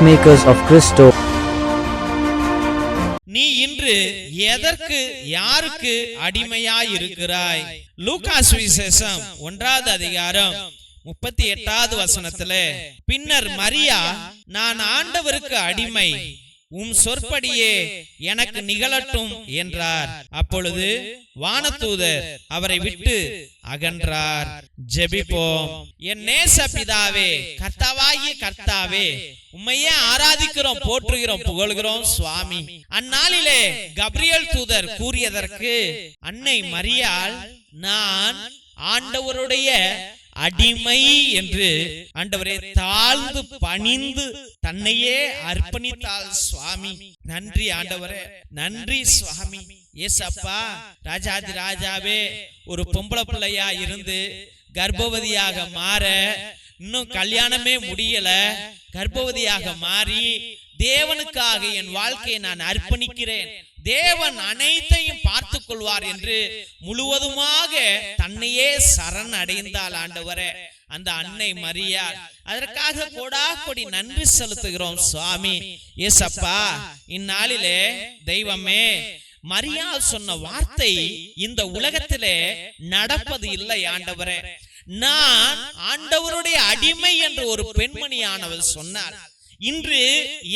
peacemakers of Christo. நீ இன்று எதற்கு யாருக்கு அடிமையாய் இருக்கிறாய் லூகாஸ் விசேஷம் ஒன்றாவது அதிகாரம் முப்பத்தி எட்டாவது வசனத்துல பின்னர் மரியா நான் ஆண்டவருக்கு அடிமை உம் சொற்படியே எனக்கு நிகழட்டும் என்றார். அப்பொழுது வானதூதர் அவரை விட்டு அகன்றார். ஜெபிப்போம். என் நேச பிதாவே கர்த்தாவாகி கர்த்தாவே உம்மையே ஆராதிக்கிறோம் போற்றுகிறோம் புகழ்கிறோம் சுவாமி. அந்நாளிலே கப்ரியல் தூதர் கூறியதற்கு அன்னை மரியால் நான் ஆண்டவருடைய அடிமை என்று ஆண்டவரே தாழ்ந்து பணிந்து தன்னையே அர்ப்பணித்தாள் சுவாமி. நன்றி ஆண்டவரே நன்றி சுவாமி. ஏசப்பா ராஜாதி ராஜாவே ஒரு பொம்பளை பிள்ளையா இருந்து கர்ப்பவதியாக மாற இன்னும் கல்யாணமே முடியல. கர்ப்பவதியாக மாறி தேவனுக்காக என் வாழ்க்கையை நான் அர்ப்பணிக்கிறேன். தேவன் அனைத்தையும் பார்த்துக் கொள்வார் என்று முழுவதுமாக தன்னையே சரண் அடைந்தால் ஆண்டவரே. அந்த அன்னை மரியாள் அதற்காக கொடா கொடி நன்றி செலுத்துகிறோம் சுவாமி. ஏசப்பா இந்நாளிலே தெய்வமே மரியாள் சொன்ன வார்த்தை இந்த உலகத்திலே நடப்பது இல்லை ஆண்டவரே. நான் ஆண்டவருடைய அடிமை என்று ஒரு பெண்மணியானவள் சொன்னார் இன்று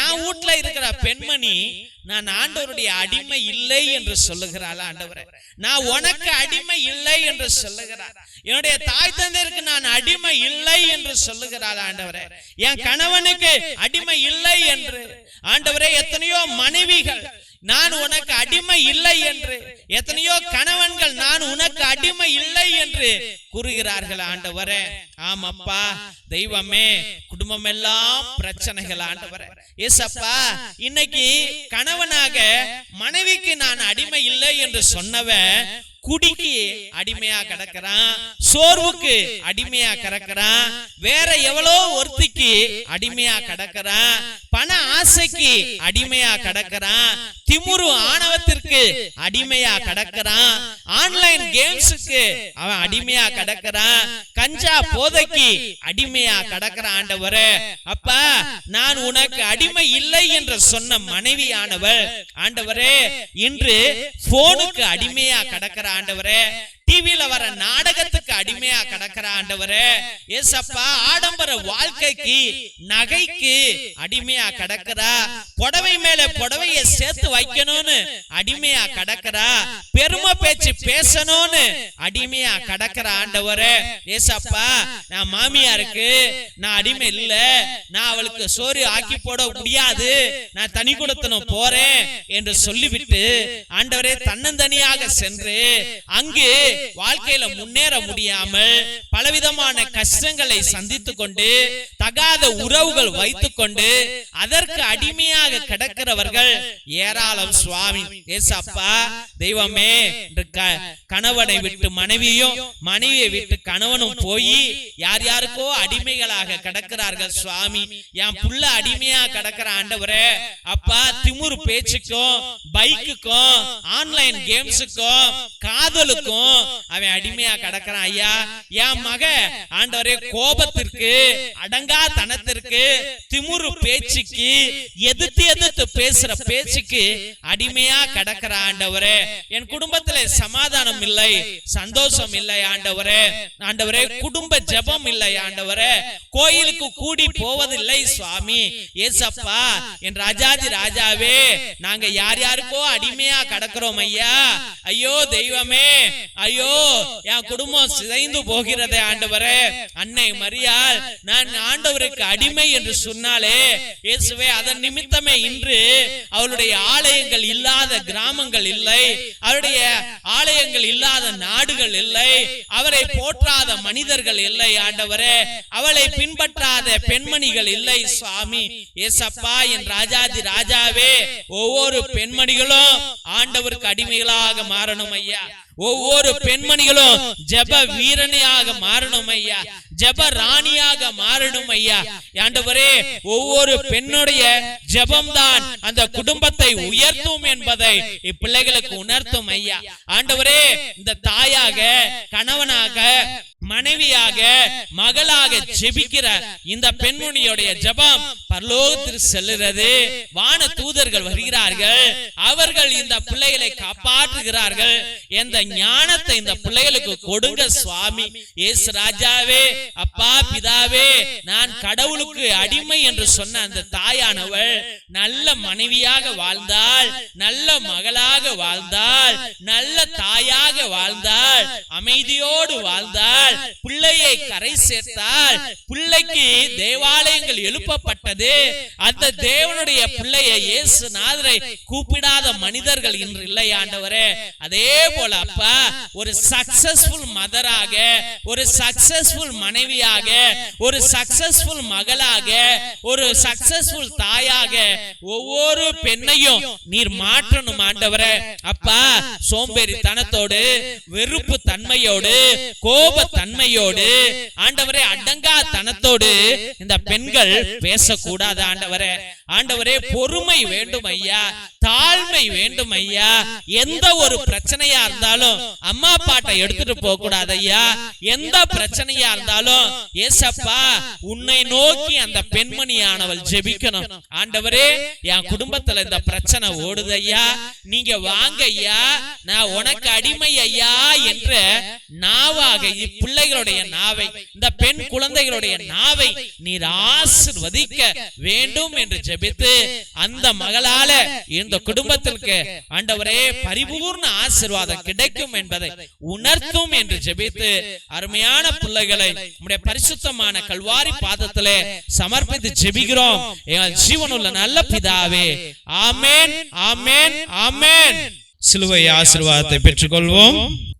என் வீட்ல இருக்கிற பெண்மணி நான் ஆண்டவருடைய அடிமை இல்லை என்று சொல்லுகிறாள் ஆண்டவரே. நான் உனக்கு அடிமை இல்லை என்று சொல்லுகிறார். என்னுடைய தாய் தந்தையருக்கு நான் அடிமை இல்லை என்று சொல்லுகிறாள் ஆண்டவரே. என் கணவனுக்கு அடிமை இல்லை என்று. ஆண்டவரே எத்தனையோ மனைவிகள் நான் உனக்கு அடிமை இல்லை என்று. எத்தனையோ கணவன்கள் நான் உனக்கு அடிமை இல்லை என்று கூறுகிறார்கள் ஆண்டவரே. ஆமாப்பா தெய்வமே குடும்பம் எல்லாம் பிரச்சனைகள் ஆண்டவரே. ஏசப்பா இன்னைக்கு கணவனாக மனைவிக்கு நான் அடிமை இல்லை என்று சொன்னவன் குடிக்கு அடிமையா கிடக்கிறான் சோர்வுக்கு அடிமையா கிடக்கிறான் வேற எவ்வளோ ஒருத்திக்கு அடிமையா கிடக்கிறான் பண ஆசைக்கு அடிமையா கிடக்கிறான் திமுரு ஆணவத்திற்கு அடிமையா கிடக்கிறான் ஆன்லைன் கேம்ஸுக்கு அவன் அடிமையா கிடக்கிறான் கஞ்சா போதைக்கு அடிமையா கிடக்கிறான் ஆண்டவரே அப்பா நான் உனக்கு அடிமை இல்லை என்று சொன்ன மனைவியானவள் ஆண்டவரே இன்று போனுக்கு அடிமையா கிடக்கிற ஆண்டவரே. டிவியில வர நாடகத்துக்கு அடிமையா கிடக்கிற ஆண்டவரே ஏசப்பா ஆடம்பர வாழ்க்கைக்கு நகைக்கு அடிமையா கிடக்கிறா. புடவை மேல புடவைய சேர்த்து வைக்கணும்னு அடிமையா கிடக்கிறா. பெருமை பேச்சு பேசணும்னு அடிமையா கிடக்கிற ஆண்டவரே. ஏசப்பா நான் மாமியாருக்கு நான் அடிமை இல்ல. நான் அவளுக்கு சோறு ஆக்கி போட முடியாது. நான் தனி கொடுத்தனும் போறேன் என்று சொல்லிவிட்டு ஆண்டவரே தன்னந்தனியாக சென்று அங்கு வாழ்க்கையில முன்னேற முடியாமல் பலவிதமான கஷ்டங்களை சந்தித்துக் கொண்டு தகாத உறவுகள் வைத்துக் கொண்டு அதற்கு அடிமையாக கிடக்கிறவர்கள் ஏராளம் சுவாமி. ஏசப்பா தெய்வமே கணவனை விட்டு மனைவியும் மனைவியை விட்டு கணவனும் போய் யார் யாருக்கோ அடிமைகளாக கிடக்கிறார்கள் சுவாமி. என் புள்ள அடிமையா கிடக்கிற ஆண்டவரே. அப்பா திமுரு பேச்சுக்கும் பைக்குக்கும் ஆன்லைன் கேம்ஸுக்கும் காதலுக்கும் அவன் அடிமையா கிடக்கிறான். ஐயா என் மக ஆண்டவரே கோபத்திற்கு அடங்கா தனத்திற்கு திமுரு பேச்சுக்கு எதிர்த்து எதிர்த்து பேசுற பேச்சுக்கு அடிமையா கிடக்கிற ஆண்டவரே. என் குடும்பத்திலே சமாதானம் இல்லை. சந்தோஷம் இல்லை ஆண்டவரே. ஆண்டவரே. குடும்ப ஜெபம் இல்லை ஆண்டவரே. கோயிலுக்கு கூடி போவதில்லை சுவாமி. ஏசப்பா என் ராஜாதி ராஜாவே நாங்க யார் யாருக்கோ அடிமையா கிடக்கிறோம் ஐயா. ஐயோ. தெய்வமே. ஐயோ என் குடும்பம் சிதைந்து போகிறதே ஆண்டவரே. அன்னை மரியாள் நான் ஆண்டவருக்கு அடிமை என்று சொன்னாலே இயேசுவே அதன் நிமித்தமே இன்று அவளுடைய ஆலயங்கள் இல்லாத கிராமங்கள் இல்லை. அவருடைய ஆலயங்கள் இல்லாத நாடுகள் இல்லை. அவரை போற்றாத மனிதர்கள் இல்லை ஆண்டவரே. அவளை பின்பற்றாத பெண்மணிகள் இல்லை சுவாமி. ஏசப்பா என் ராஜாதி ராஜாவே. ஒவ்வொரு பெண்மணிகளும் ஆண்டவருக்கு அடிமைகளாக மாறணும் ஐயா. ஒவ்வொரு பெண்மணிகளும் ஜெப வீரனையாக மாறணும் ஐயா ஜெப ராணியாக மாறணும் ஐயா ஆண்டவரே ஒவ்வொரு பெண்ணுடைய ஜெபம்தான் அந்த குடும்பத்தை உயர்த்தும் என்பதை இப்பிள்ளைகளுக்கு உணர்த்தும் ஐயா. ஆண்டவரே இந்த தாயாக கணவனாக மனைவியாக மகளாக ஜெபிக்கிற இந்த பெண்மணியுடைய ஜபம் பரலோகத்திற்கு செல்லுறது வான தூதர்கள் வருகிறார்கள். அவர்கள் இந்த பிள்ளைகளை காப்பாற்றுகிறார்கள். எந்த ஞானத்தை இந்த பிள்ளைகளுக்கு கொடுங்க சுவாமி. ஏசு ராஜாவே அப்பா பிதாவே நான் கடவுளுக்கு அடிமை என்று சொன்ன அந்த தாயானவள் நல்ல மனைவியாக வாழ்ந்தாள் நல்ல மகளாக வாழ்ந்தாள் நல்ல தாயாக வாழ்ந்தாள் அமைதியோடு வாழ்ந்தாள் பிள்ளையை கரை சேர்த்தாள் பிள்ளைக்கு தேவாலயங்கள் எழுப்பப்பட்டது. அந்த தேவனுடைய பிள்ளையை இயேசு நாதரை கூப்பிடாத மனிதர்கள் இன்று இல்லை ஆண்டவரே அதே போல அப்பா ஒரு சக்சஸ்ஃபுல் மதராக ஒரு சக்சஸ்ஃபுல் மனைவியாக ஒரு சக்சஸ்ஃபுல் மகளாக ஒரு சக்சஸ்ஃபுல் தாயாக ஒவ்வொரு பெண்ணையும் நீர் மாற்றணும் ஆண்டவரே. அப்பா சோம்பேறித்தனத்தோடு வெறுப்பு தன்மையோடு கோப தன்மையோடு ஆண்டவரே அடங்கா தனத்தோடு இந்த பெண்கள் பேசக்கூடாது ஆண்டவரே. ஆண்டவரே பொறுமை வேண்டும் ஐயா தாழ்மை வேண்டும் ஐயா. எந்த ஒரு பிரச்சனையா இருந்தாலும் அம்மா பாட்டை எடுத்துட்டு போக கூடாது ஐயா. எந்த பிரச்சனையா இருந்தாலும் ஏசப்பா உன்னை நோக்கி அந்த பெண்மணியானவள் ஜெபிக்கணும். ஆண்டவரே என் குடும்பத்துல இந்த பிரச்சனை ஓடுது ஐயா. நீங்க வாங்க ஐயா. நான் உனக்கு அடிமை ஐயா என்ற நாவாக பிள்ளைகளுடைய நாவை இந்த பெண் குழந்தைகளுடைய நாவை நீர் ஆசிர்வதிக்க வேண்டும் என்று ஜெபித்து அந்த மகளால இந்த குடும்பத்திற்கு ஆண்டவரே பரிபூர்ண ஆசீர்வாதம் கிடைக்கும் என்பதை உணர்த்தும் என்று ஜெபித்து அருமையான பிள்ளைகளை உம்முடைய பரிசுத்தமான கல்வாரி பாதத்திலே சமர்ப்பித்து ஜெபிக்கிறோம். எங்கள் ஜீவனுள்ள நல்ல பிதாவே. ஆமென் ஆமென் ஆமென் சிலுவை ஆசீர்வாதத்தை பெற்றுக்கொள்வோம்.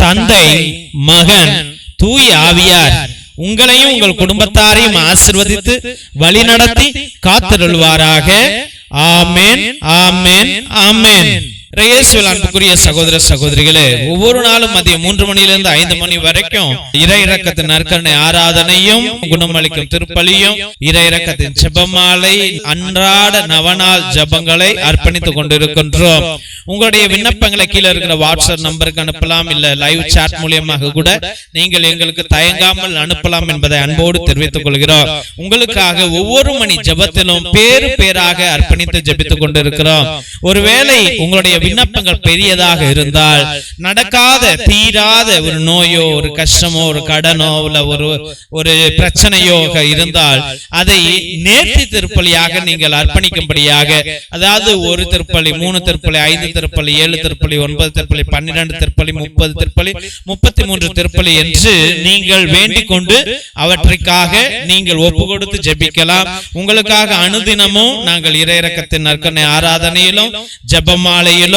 தந்தை மகன் தூய் ஆவியார் உங்களையும் உங்கள் குடும்பத்தாரையும் ஆசிர்வதித்து வழிநடத்தி காத்திருள்வாராக. ஆமென் ஆமென். ஆமென். இயேசுவில் அன்புக்குரிய சகோதர சகோதரிகளே ஒவ்வொரு நாளும் மதியம் மூன்று மணியிலிருந்து ஐந்து மணி வரைக்கும் இறை இறக்கத்தின் நற்கரணை ஆராதனையும் குணமளிக்கும் திருப்பலியும் இறை இறக்கத்தின் செபமாலை அன்றாட நவநாள் ஜபங்களை அர்ப்பணித்துக் கொண்டிருக்கின்றோம். உங்களுடைய விண்ணப்பங்களை கீழே இருக்கிற வாட்ஸ்அப் நம்பருக்கு அனுப்பலாம் இல்ல லைவ் சாட் மூலியமாக கூட நீங்கள் எங்களுக்கு தயங்காமல் அனுப்பலாம் என்பதை அன்போடு தெரிவித்துக் கொள்கிறோம். உங்களுக்காக ஒவ்வொரு மணி ஜபத்திலும் பேரு பேராக அர்ப்பணித்து ஜபித்துக் கொண்டிருக்கிறோம். ஒருவேளை உங்களுடைய விண்ணப்பங்கள் பெரியதாக இருந்தால் நடக்காத தீராத ஒரு நோயோ ஒரு கஷ்டமோ ஒரு கடனோ இல்ல ஒரு ஒரு பிரச்சனையோ இருந்தால் அதை நேர்த்தி திருப்பலியாக நீங்கள் அர்ப்பணிக்கும்படியாக அதாவது ஒரு திருப்பலி மூணு திருப்பலி ஐந்து திருப்பலி ஏழு திருப்பலி ஒன்பது திருப்பலி பன்னிரண்டு திருப்பலி முப்பது திருப்பலி முப்பத்தி மூன்று திருப்பலி என்று நீங்கள் வேண்டிக் கொண்டு அவற்றிற்காக நீங்கள் ஒப்பு கொடுத்து ஜபிக்கலாம். உங்களுக்காக அனுதினமும் நாங்கள் இறையிறக்கத்தின் நற்கனை ஆராதனையிலும் ஜபமாலையிலும்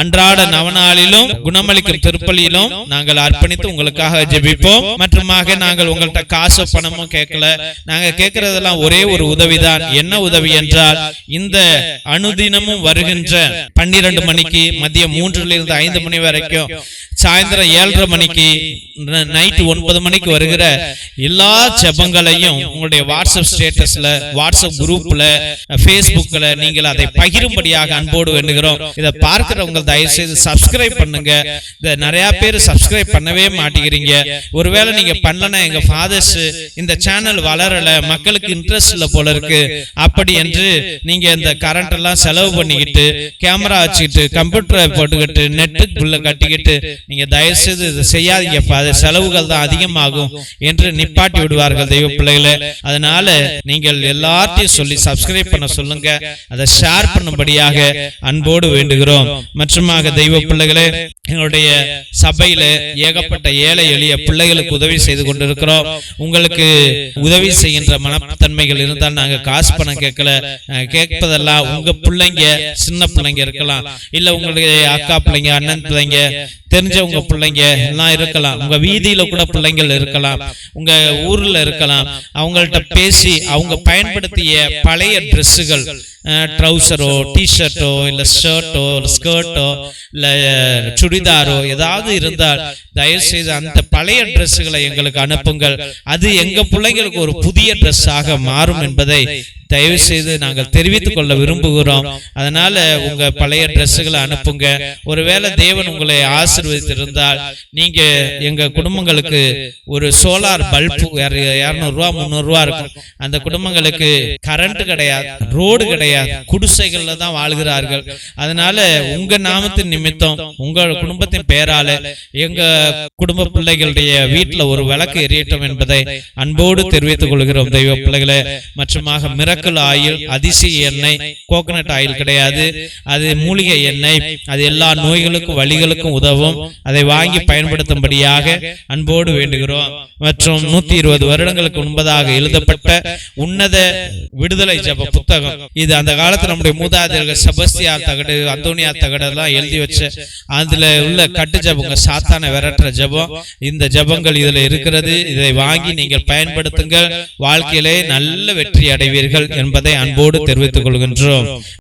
அன்றாட நவநாளிலும் குணமளிக்கும் திருப்பலியிலும் நாங்கள் அர்ப்பணித்து உங்களுக்காக ஜெபிப்போம். மற்றுமாக நாங்கள் உங்கள்கிட்ட காசு பணமும் கேட்கல. நாங்க கேட்கறதெல்லாம் ஒரே ஒரு உதவிதான். என்ன உதவி என்றால் இந்த அனுதினமும் வருகின்ற பன்னிரண்டு மணிக்கு மதியம் மூன்றுல இருந்து ஐந்து மணி வரைக்கும் சாயந்தரம் ஏழரை மணிக்கு நைட்டு ஒன்பது மணிக்கு வருகிற எல்லா செபங்களையும் உங்களுடைய வாட்ஸ்அப் ஸ்டேட்டஸ்ல வாட்ஸ்அப் குரூப்ல பேஸ்புக்ல நீங்கள் அதை பகிரும்படியாக அன்போடு வேண்டுகிறோம். இதை பார்க்கிறவங்க தயவு செய்து சப்ஸ்கிரைப் பண்ணுங்க. இதை நிறைய பேர் சப்ஸ்கிரைப் பண்ணவே மாட்டேங்கிறீங்க. ஒருவேளை நீங்க பண்ணலன்னா எங்க ஃபாதர்ஸ் இந்த சேனல் வளரல மக்களுக்கு இன்ட்ரெஸ்ட் இல்ல போல இருக்கு. அப்படி என்று நீங்க இந்த கரண்ட் எல்லாம் செலவு பண்ணிக்கிட்டு கேமரா வச்சுக்கிட்டு கம்ப்யூட்டரை போட்டுக்கிட்டு நெட்டு புள்ள கட்டிக்கிட்டு நீங்க தயவு செய்து இதை செய்யாதீங்க ஃபாதர் செலவுகள் தான் அதிகமாகும் என்று நிப்பாட்டி விடுவார்கள் தெய்வ பிள்ளைகளே அதனால நீங்கள் எல்லாத்தையும் சொல்லி சப்ஸ்கிரைப் பண்ண சொல்லுங்க. அதை ஷேர் பண்ணும்படியாக அன்போடு வேண்டுகிறோம். மற்றுமாக தெய்வ பிள்ளைகளே எங்களுடைய சபையில ஏகப்பட்ட ஏழை எளிய பிள்ளைகளுக்கு உதவி செய்து கொண்டிருக்கிறோம். உங்களுக்கு உதவி செய்கின்ற மனத்தன்மைகள் இருந்தால் நாங்க காசு பணம் கேட்கல கேட்பதெல்லாம் உங்க பிள்ளைங்க சின்ன பிள்ளைங்க இருக்கலாம். இல்ல உங்களுடைய அக்கா பிள்ளைங்க அண்ணன் பிள்ளைங்க தெரிஞ்சவங்க பிள்ளைங்க எல்லாம் இருக்கலாம். உங்க வீதியில கூட பிள்ளைங்கள் இருக்கலாம். உங்க ஊர்ல இருக்கலாம். அவங்கள்ட்ட பேசி அவங்க பயன்படுத்திய பழைய ட்ரெஸ்ஸுகள். ட்ரௌசரோ டிஷர்ட்டோ இல்லை ஷர்ட்டோ ஸ்கர்ட்டோ இல்லை சுடிதாரோ ஏதாவது இருந்தால் தயவு செய்து அந்த பழைய ட்ரெஸ்ஸுகளை எங்களுக்கு அனுப்புங்கள் அது எங்கள் பிள்ளைங்களுக்கு ஒரு புதிய ட்ரெஸ்ஸாக மாறும் என்பதை தயவு செய்து நாங்கள் தெரிவித்துக் கொள்ள விரும்புகிறோம் அதனால உங்க பழைய ட்ரெஸ்ஸுகளை அனுப்புங்க ஒருவேளை தேவன் உங்களை ஆசிர்வதித்திருந்தால் நீங்க எங்க குடும்பங்களுக்கு ஒரு சோலார் பல்பு இரநூறுவா முந்நூறுரூவா இருக்கும் அந்த குடும்பங்களுக்கு கரண்ட் கிடையாது ரோடு கிடையாது குடிசைகள்ல தான் வாழ்கிறார்கள். அதனால உங்க நாமத்தின் நிமித்தம் உங்க குடும்பத்தின் பெயரால எங்க குடும்ப பிள்ளைகளுடைய வீட்டுல ஒரு விளக்கு எரியட்டும் என்பதை அன்போடு தெரிவித்துக் கொள்கிறோம். தெய்வ பிள்ளைகளை மற்றமாக மிரக்கல் ஆயில் அதிசய எண்ணெய் கோகனட் ஆயில் கிடையாது. அது மூலிகை எண்ணெய் அது எல்லா நோய்களுக்கும் வழிகளுக்கும் உதவும். அதை வாங்கி பயன்படுத்தும்படியாக அன்போடு வேண்டுகிறோம். மற்றும் நூத்தி இருபது வருடங்களுக்கு முன்பதாக எழுதப்பட்ட உன்னத விடுதலை ஜப புத்தகம். இது அந்த காலத்துல நம்முடைய மூதாதையர்கள் செபஸ்தியா தகடு அந்தோனியா தகடு எல்லாம் எழுதி வச்ச அதுல உள்ள கட்டு ஜபங்க சாத்தான விரட்டுற ஜபம். இந்த ஜபங்கள் இதுல இருக்கிறது. இதை வாங்கி நீங்கள் பயன்படுத்துங்கள். வாழ்க்கையிலே நல்ல வெற்றி அடைவீர்கள் என்பதை அன்போடு தெரிவித்துக் கொள்கின்றோம்.